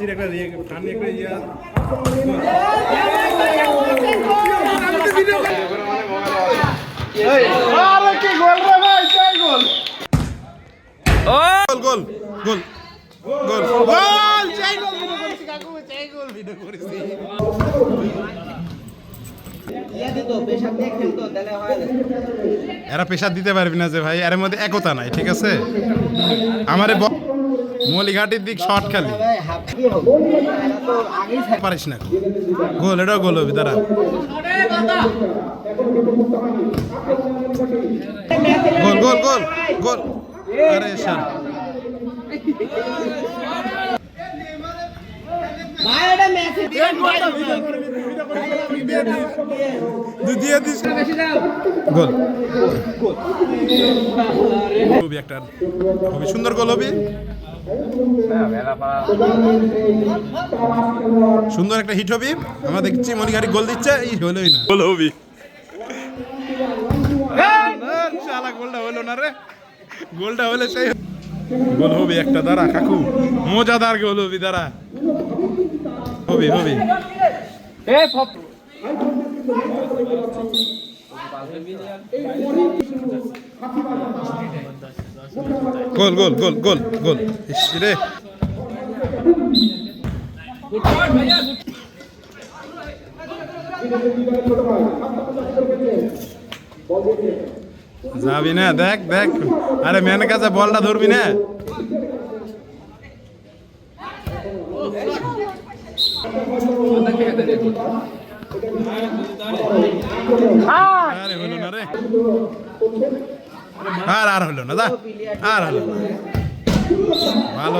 মেসির একটা ফানি একটা ইয়ে এরা পেশা দিতে পারবি না যে ভাই, এর মধ্যে একতা নাই, ঠিক আছে? আমারে মলিঘাটির দিক শর্ট খালি পারিস না গোল এটাও গোল হবে দাঁড়া গোল গোল গোল গোল আরে গোল খুবই একটা খুবই সুন্দর গোল হবে সুন্দর একটা হিট হবে। আমরা দেখছি মনিঘাটি গোল দিচ্ছে এই হলোই না। গোল হবি। শালা গোলটা হলো না রে। গোলটা হলে সেই গোল হবে একটা দাঁড়া কাকু। মজাদার গোল হবি দাঁড়া। হবি হবি। গোল গোল গোল গোল গোল। রে। যাবি না? দেখ দেখ। আরে মেন কাছে বলটা ধরবি না? আরে হলো না রে। আর আর হলো না দা আর হলো না। ভালো।